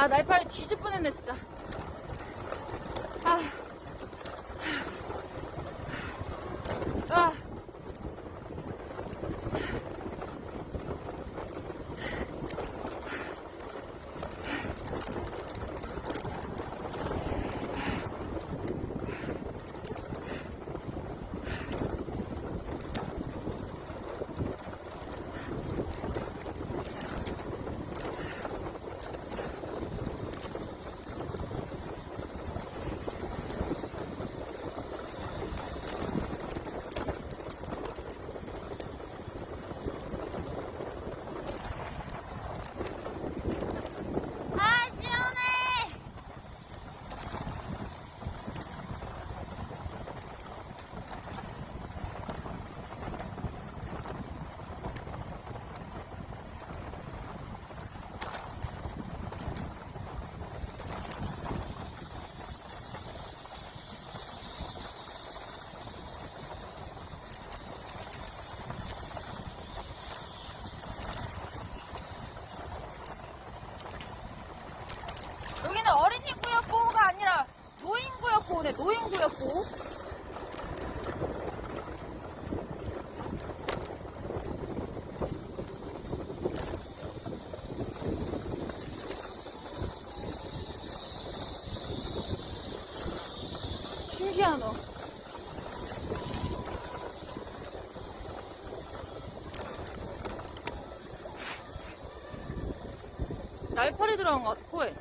아, 날파리 뒤질 뻔했네, 진짜. 아. 아. 아, 시원해! 여기는 어린이 구역보호가 아니라 노인 구역보호네, 노인 구역보호. 신기하노. 날파리 들어간 것 같아, 코에.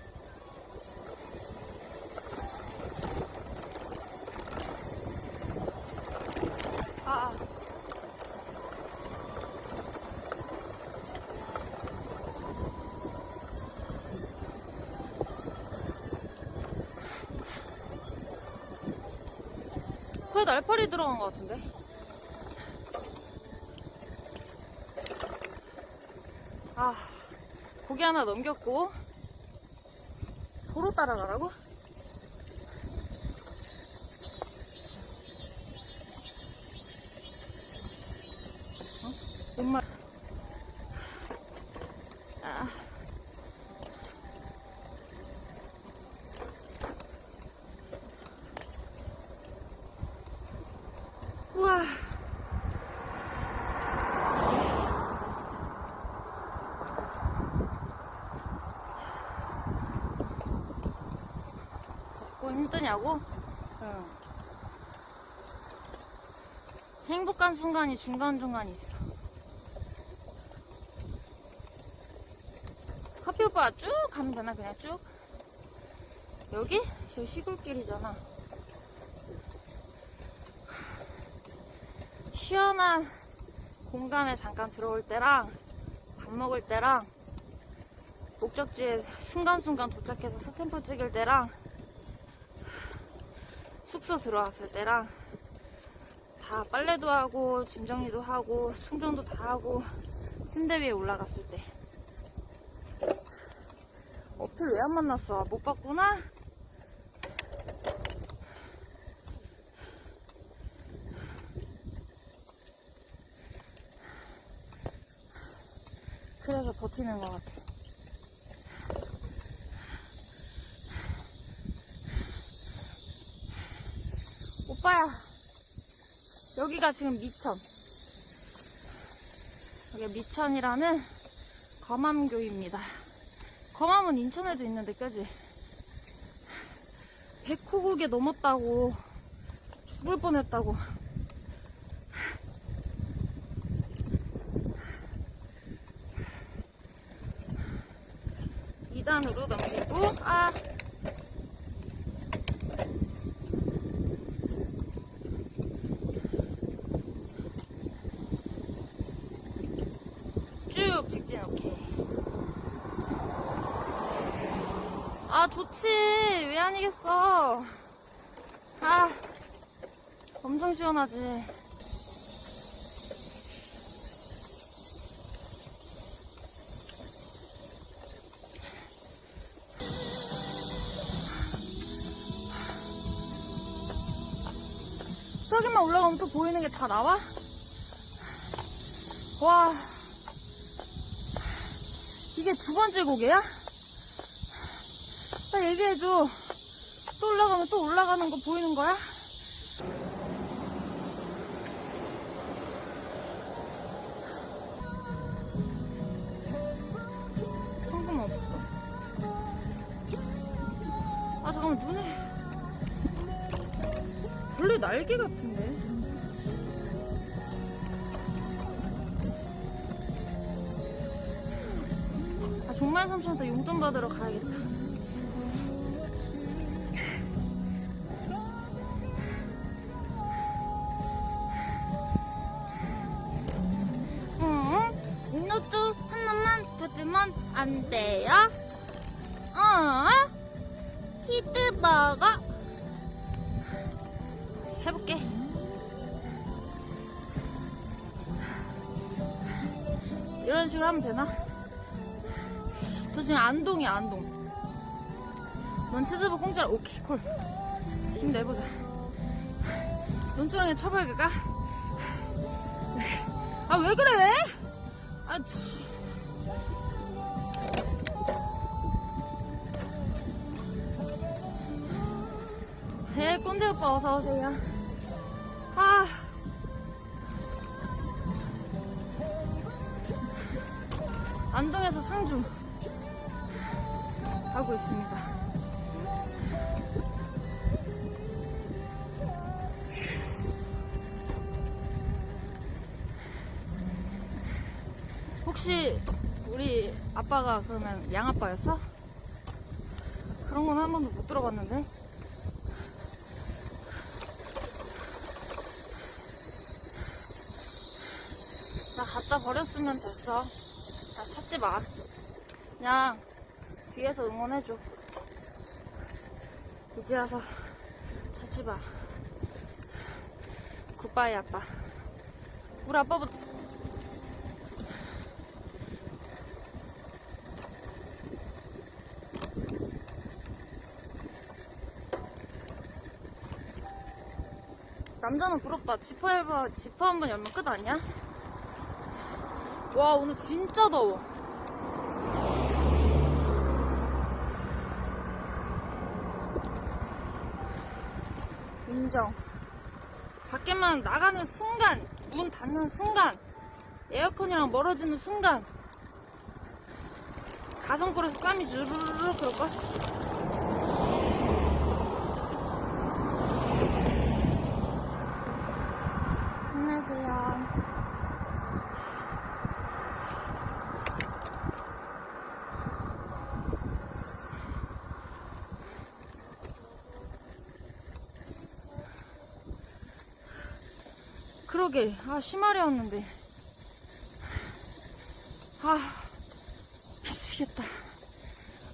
아. 코에 날파리 들어간 것 같은데? 고기 하나 넘겼고, 도로 따라가라고? 정말. 아. 우와. 힘드냐고? 응. 행복한 순간이 중간중간 있어. 커피 오빠 쭉 가면 되나 그냥 쭉 여기? 저 시골길이잖아 시원한 공간에 잠깐 들어올 때랑 밥 먹을 때랑 목적지에 순간순간 도착해서 스탬프 찍을 때랑 숙소 들어왔을 때랑 다 빨래도 하고 짐 정리도 하고 충전도 다 하고 침대 위에 올라갔을 때 어플 왜 안 만났어? 못 봤구나? 그래서 버티는 것 같아. 오빠야, 여기가 지금 미천. 여기 미천이라는 검암교입니다. 검암은 인천에도 있는데, 그지? 백호국에 넘었다고. 죽을 뻔했다고. 이단으로 넘기고, 아. 쭉 직진 오케이. 아, 좋지. 왜 아니겠어. 아, 엄청 시원하지. 저기만 올라가면 또 보이는 게 다 나와? 와. 이게 두 번째 고개야? 다 얘기해줘. 또 올라가면 또 올라가는 거 보이는 거야? 황금 없어. 아 잠깐만 눈에 원래 날개 같은데. 아 종말 삼촌한테 용돈 받으러 가야겠다. 안동이야 안동 넌 치즈버 공짜로 오케이 콜 힘 내보자 논두렁에 쳐버릴까? 아 왜 그래? 아 치. 네, 꼰대 오빠 어서 오세요. 아. 안동에서 상주 하고 있습니다. 혹시 우리 아빠가 그러면 양아빠였어? 그런 건 한 번도 못 들어봤는데. 나 갖다 버렸으면 됐어. 나 찾지 마. 그냥 뒤에서 응원해줘. 이제 와서 찾지 마. 굿바이 아빠. 우리 아빠보다 남자는 부럽다. 지퍼 열면 지퍼 한 번 열면 끝 아니야? 와 오늘 진짜 더워. 인정. 밖에만 나가는 순간, 문 닫는 순간, 에어컨이랑 멀어지는 순간, 가성골에서 땀이 주르르르 그럴걸? 안녕하세요. 그러게, 아, 심하려웠는데. 아, 미치겠다.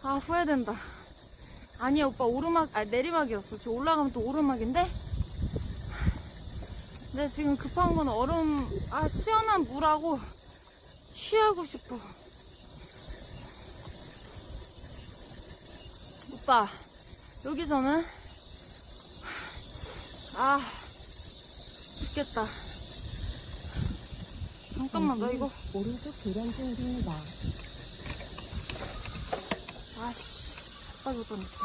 아, 후회된다. 아니야, 오빠, 오르막, 아, 내리막이었어. 저 올라가면 또 오르막인데? 근데 지금 급한 건 얼음, 아, 시원한 물하고 쉬하고 싶어. 오빠, 여기서는, 아, 죽겠다. 잠깐만, 나 이거, 오른쪽 교량 중입니다. 아씨, 빨리 못 던졌어.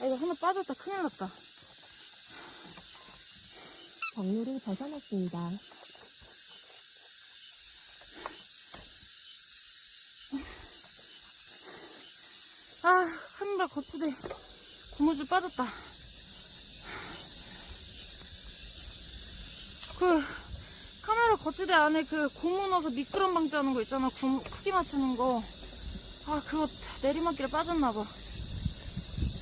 아, 이거 하나 빠졌다. 큰일 났다. 경로를 벗어났습니다. 아, 한발 거치대. 고무줄 빠졌다. 그, 카메라 거치대 안에 그 고무 넣어서 미끄럼 방지하는 거 있잖아. 구, 크기 맞추는 거. 아, 그거 내리막길에 빠졌나 봐.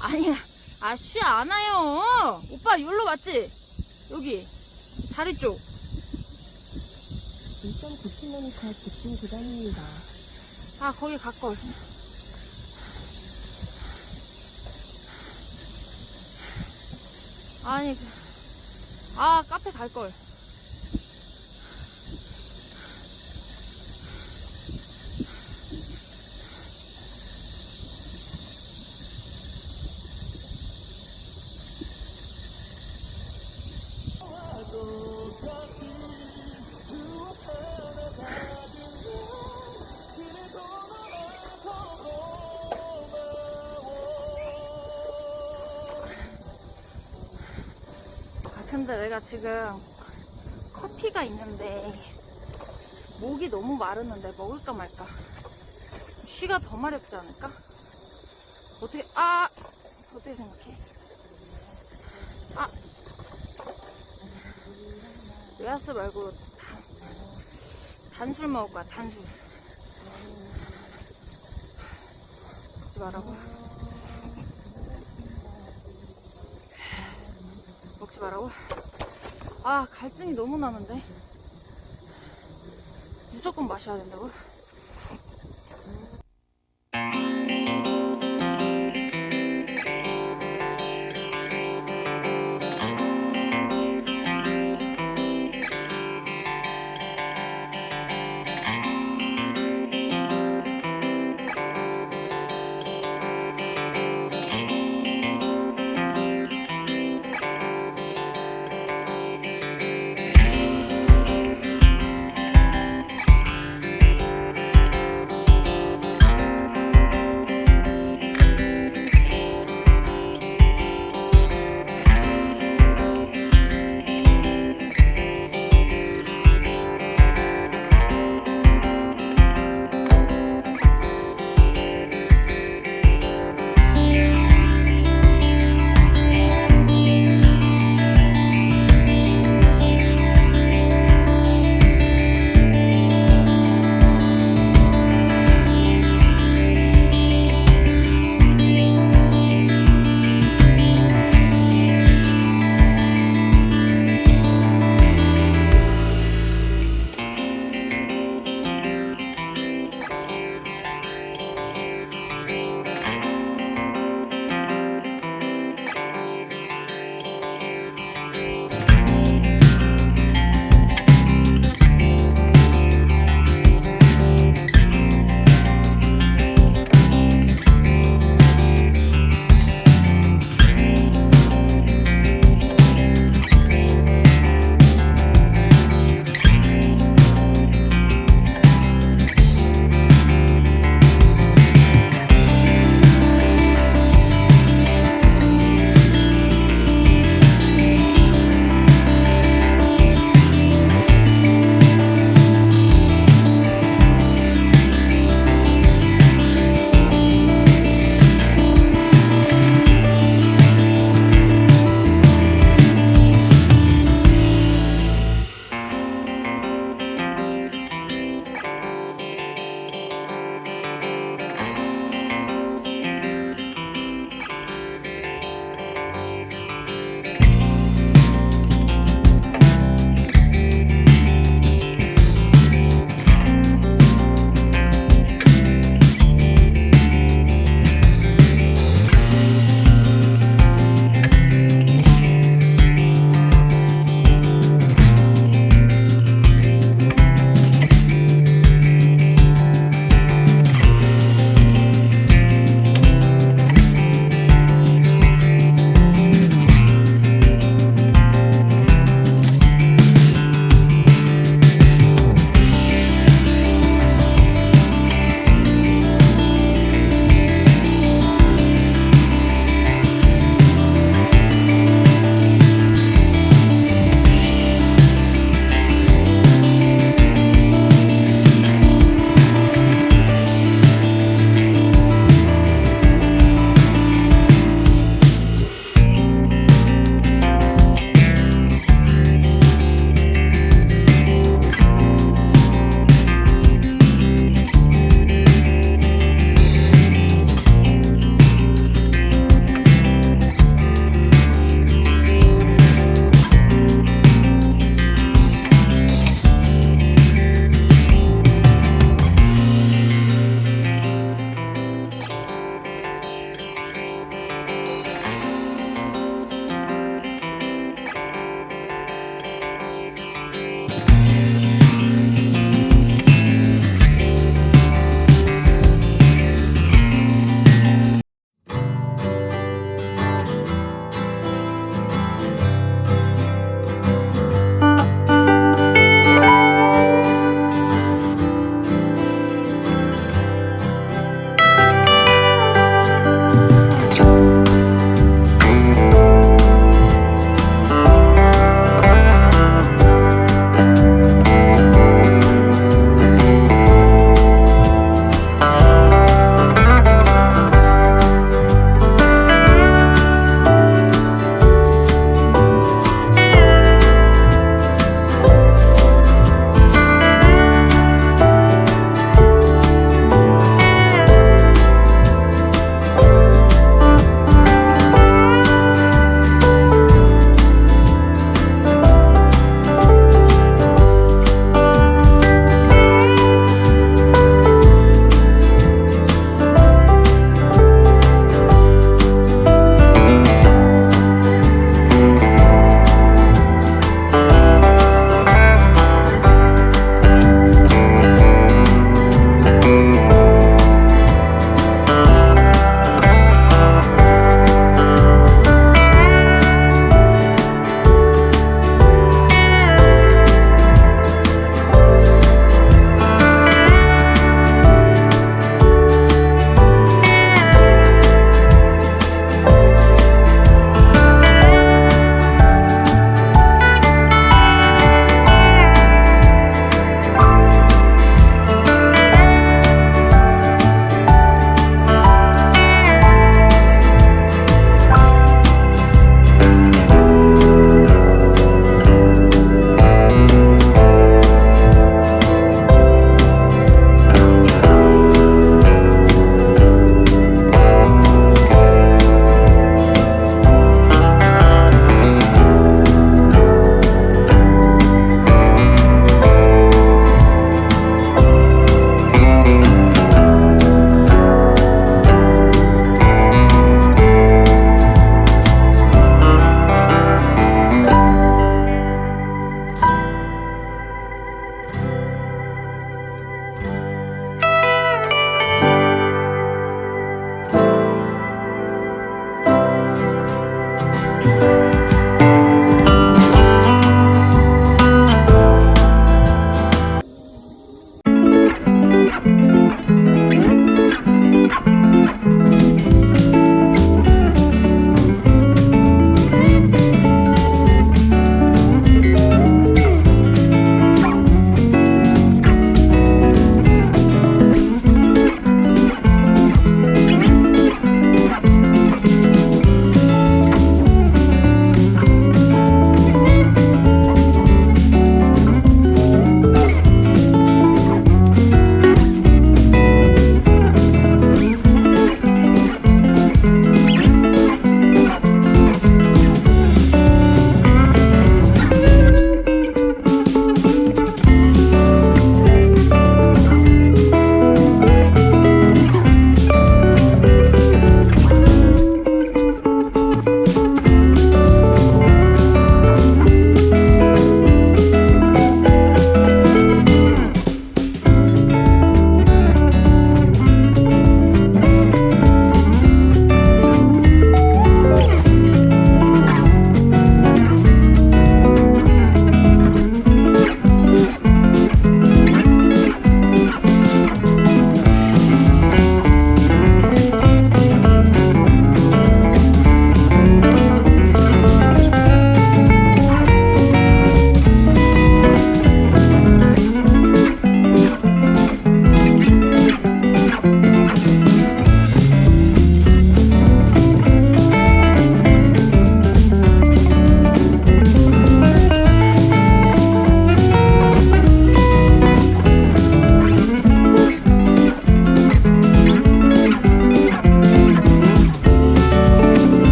아니야. 아, 쉬 안 와요. 오빠, 여기로 맞지? 여기. 다리 쪽. 2.9km 직진 구간입니다. 아, 거기 갈걸. 아니, 그- 아, 카페 갈걸. 내가 지금 커피가 있는데 목이 너무 마르는데 먹을까 말까? 쉬가 더 마렵지 않을까? 어떻게 아! 어떻게 생각해? 아! 외아스 말고 단, 단술 먹을 거야 단술. 먹지 말라고. 먹지 말라고 아 갈증이 너무 나는데 무조건 마셔야 된다고?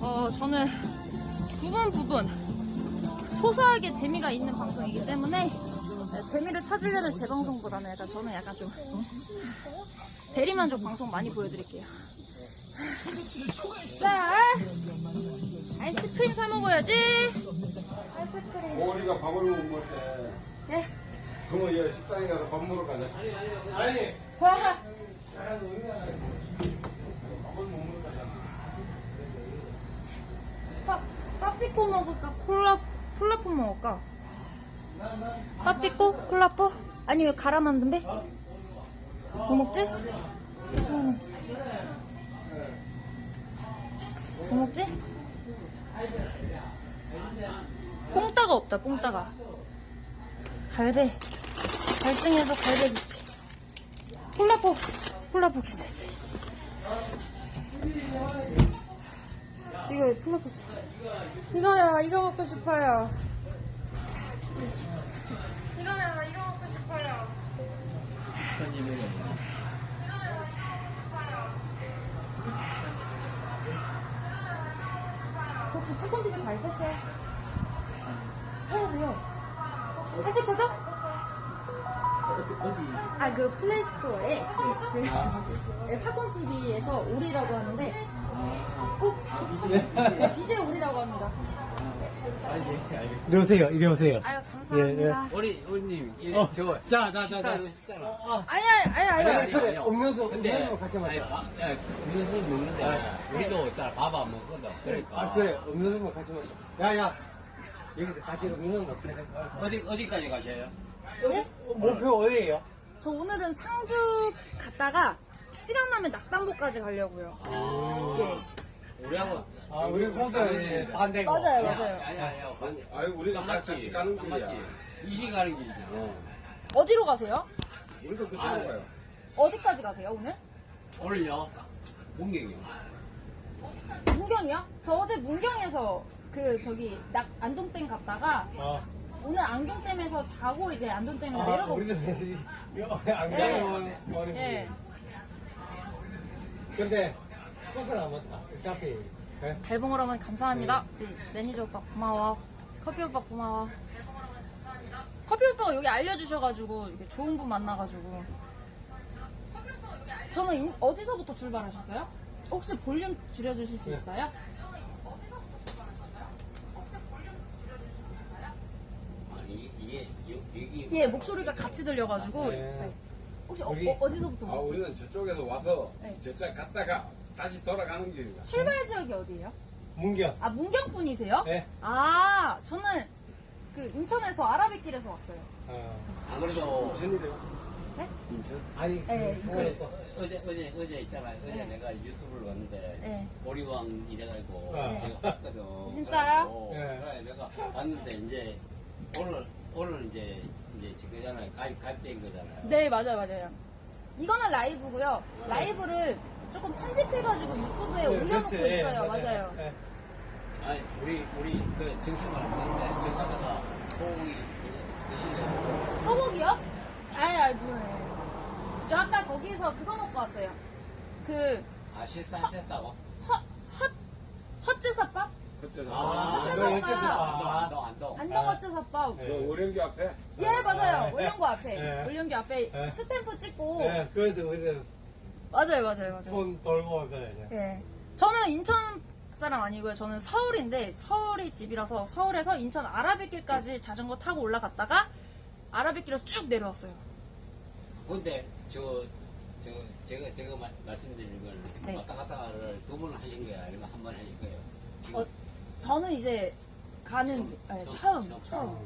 어, 저는 부분 부분 소소하게 재미가 있는 방송이기 때문에 네, 재미를 찾으려는 제 방송보다는 약간 저는 약간 좀 대리만족 방송 많이 보여드릴게요. 자, 아이스크림 사 먹어야지. 아이스크림. 우리가 밥을 못 먹대. 네. 그러면 얘 식당에 가서 밥 먹으러 가자. 아니, 아니, 아니. 와. 밥을 못 먹으러 가자. 빠, 빠삐꼬 먹을까? 콜라, 콜라포 먹을까? 빠삐꼬? 콜라포? 아니, 왜 갈아 만든데? 뭐 먹지? 시원해. 뭐 먹지? 뽕따가 없다, 뽕따가. 갈배. 갈증해서 갈배 좋지. 콜라포. 콜라포 괜찮지. 이거 줘. 이거야, 이거 먹고 싶어요. 이거야, 이거 먹고 싶어요. 혹시 팝콘 TV 가입했어요? 해야 돼요. 하실 거죠? 아, 그 플레이스토어에 그, 네, 팝콘 TV에서 오리라고 하는데 꼭 네, BJ 오리라고 합니다. 이리 오세요, 이리 오세요. 아유, 감사합니다. 우리 우리님 이 어, 저거 자, 자, 자, 자. 식사로 식사로 아니, 아니, 아니, 아니. 아니, 아니, 아니. 음료수, 근데 음료수 같이. 아니, 밥- 야, 음료수 먹는데 우리도 있잖아 밥안 먹거든 그러니까 아, 그래, 음료수 같이 마셔. 야, 야. 여기서 같이 음료수 먹자. 어디 어디까지 가셔요? 네? 목표 어디에요? 저 오늘은 상주 갔다가 시간 나면 낙담보까지 가려고요. 예. 우리하고 아, 우리 코스 반대고. 맞아요, 아니 맞아요. 아니 아니 맞- 아니, 우리가 맞지 같이 가는 길이야. 맞지 이리 가는 길이잖아 어디로 가세요? 우리도 그쪽으로 아, 가요. 어디까지 가세요, 오늘? 오늘요 문경이요 문경이요? 저 어제 문경에서 그 저기 낙 안동댐 갔다가 어. 오늘 안동댐에서 자고 이제 안동댐으로 아, 내려가고 우리도 있어요. 안 네. 가는 거는. 예. 근데 코스는 안 맞다. 어차피. 예? 달봉을 하면 감사합니다. 우리 매니저 오빠 고마워. 커피 오빠 고마워. 커피 오빠가 여기 알려주셔가지고 이렇게 좋은 분 만나가지고. 저는 인- 어디서부터 출발하셨어요? 혹시 볼륨 줄여주실 수 네. 있어요? 아니 이게 여- 여기 예, 목소리가 같이 들려가지고. 네. 네. 혹시 어, 여기- 어, 디서부터 아, 우리는 저쪽에서 와서 네. 저쪽 갔다가 다시 돌아가는 길이야. 출발 지역이 어디예요? 문경. 아, 문경 분이세요? 네. 아, 저는 그 인천에서 아라뱃길에서 왔어요. 어. 안 그래도 인천이래요. 네? 인천? 아니, 네, 그 인천에 서울에서. 어제 어제 어제 있잖아 어제 네. 내가 유튜브를 봤는데 네. 보리왕 이래가지고 어. 제가 봤거든 진짜요? 그래가지고 네. 그래 내가 봤는데 이제 오늘 오늘 이제 이제 저거잖아요 가입 가입된 거잖아요 네, 맞아요, 맞아요. 이거는 라이브고요. 라이브를 조금 편집해가지고 유튜브에 네, 올려놓고 그렇지. 예, 있어요. 맞아요. 예. 아니 우리 우리 그 정신을 하는데 저 가다가 소고기 드실래요? 소고기요? 아니, 아니, 뭐예요. 저 아까 거기서 그거 먹고 왔어요. 그, 아 실수하셨다고? 헛, 헛, 헛제사밥? 그때 아. 너. 안동 안동 안동 헛제사밥. 네. 그 오령교 앞에? 예, 맞아요. 아, 올영구 앞에. 예. 올영구 앞에 예. 스탬프 찍고. 예, 그래서 어디서 맞아요, 맞아요, 맞아요. 손 돌고 오거든요. 예. 저는 인천 사람 아니고요. 저는 서울인데 서울이 집이라서 서울에서 인천 아라뱃길까지 자전거 타고 올라갔다가 아라뱃길에서 쭉 내려왔어요. 근데 저, 저, 제가, 제가 마- 말씀드린 걸 네. 왔다 갔다를 두 번 하신 거예요? 아니면 한 번 하신 거예요? 지금 어, 저는 이제 가는 예, 처음, 처음, 처음.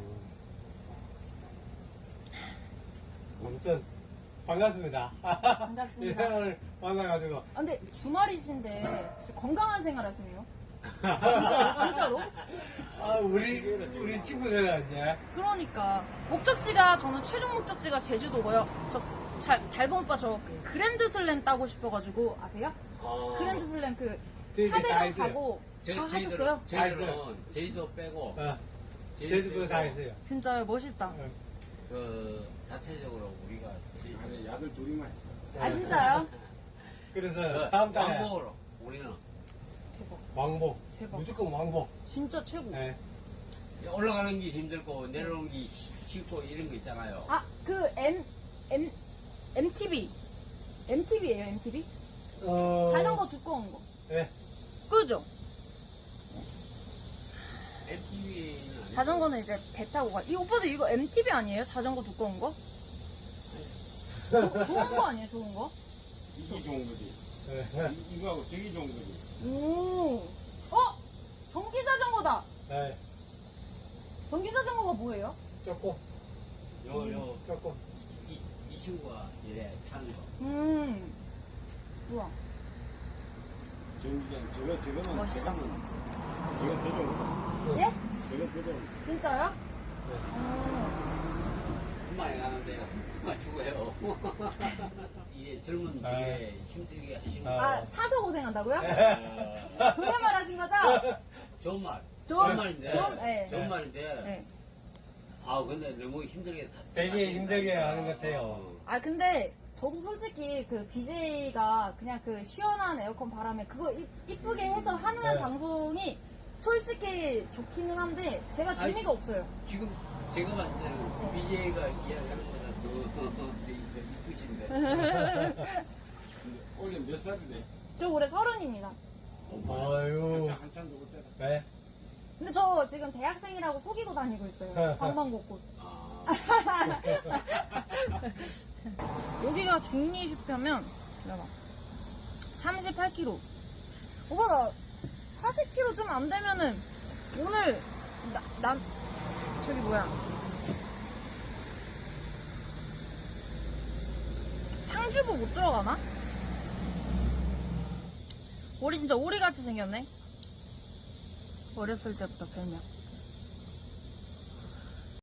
아무튼 반갑습니다. 반갑습니다. 예, 오늘 만나가지고 아, 근데 주말이신데 건강한 생활 하시네요. 진짜로, 진짜로? 아 우리 우리 친구들은 이제 그러니까 목적지가 저는 최종 목적지가 제주도고요. 저 잘, 달봉 오빠 저 그랜드 슬램 따고 싶어가지고 아세요? 어, 그랜드 슬램 그다 사대강. 가고 저희- 다 하셨어요? 저희들은 제주도 빼고, 어, 제주도 제주도 다 했어요. 진짜요 멋있다. 어. 그, 자체적으로 우리가 제주도 아니, 야들 둘이만 했어. 아 진짜요? 그래서 다음 달에 왕복으로 우리는 왕복. 대박. 무조건 왕복. 진짜 최고. 예. 올라가는 게 힘들고 내려오는 게 쉽고 이런 거 있잖아요. 아 그 M M MTB MTB예요 MTB? 어. 자전거 두꺼운 거. 예. 그죠? MTV는 자전거는 이제 배 타고 가. 이 오빠도 이거 MTB 아니에요? 자전거 두꺼운 거? 조- 좋은 거 아니에요? 좋은 거? 이게 좋은 거지. 예. 이- 이거하고 저게 좋은 거지. 오. 어? 전기 자전거다. 예. 전기 자전거가 뭐예요? 조금, 요, 요, 조금. 이, 이 친구가 이래 타는 거. 음. 우와. 전기장 저거 저거는 멋있어. 저거는 저거 더 좋은 거. 예? 좋은 거. 진짜요? 네. 어. 한마리 가는데 죽어요. 이게 젊은 아. 되게 힘들게 하시는 거. 아, 사서 고생한다고요? 어, 그게 말하신 거죠? 좋은 말. 좋은- 좋은 말인데. 좋은- 네. 좋은 말인데. 네. 아, 근데 너무 힘들게. 다- 되게 다 힘들게. 하는 것 같아요. 어. 아, 근데 저도 솔직히 그 BJ가 그냥 그 시원한 에어컨 바람에 그거 이, 이쁘게 해서 하는 네. 방송이 솔직히 좋기는 한데 제가. 재미가 없어요. 지금 제가 봤을 때는 BJ가 이야기하는 것보다 더 이쁘신데. 올해 몇 살인데? 저 올해 서른입니다. 아유. 한참 한참 누구 때다. 네. 근데 저 지금 대학생이라고 속이고 다니고 있어요. 방방곡곡. 아, 여기가 중리 슈퍼면 봐봐 38kg 오빠 나 40kg 좀 안 되면은 오늘 나, 난 저기 뭐야. 상주부 못 들어가나? 오리 진짜 오리같이 생겼네. 어렸을 때부터 별명